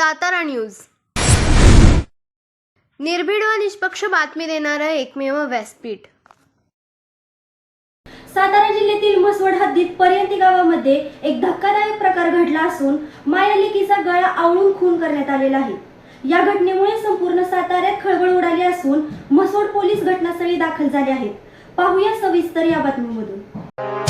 Satara news. निर्भीड व निष्पक्ष बातमी देणारं एकमेव व्यासपीठ. सातारा जिल्ह्यातील मसवड हद्दीत पर्यंती गावामध्ये एक धक्कादायक प्रकार घडला असून मायालिकीचा गळा आवळून खून करण्यात आलेला आहे. या घटनेमुळे संपूर्ण साताऱ्यात खळबळ उडाली असून म्हसवड पोलीस घटनास्थळी दाखल झाले आहेत. पाहूया सविस्तर या बातमीमधून.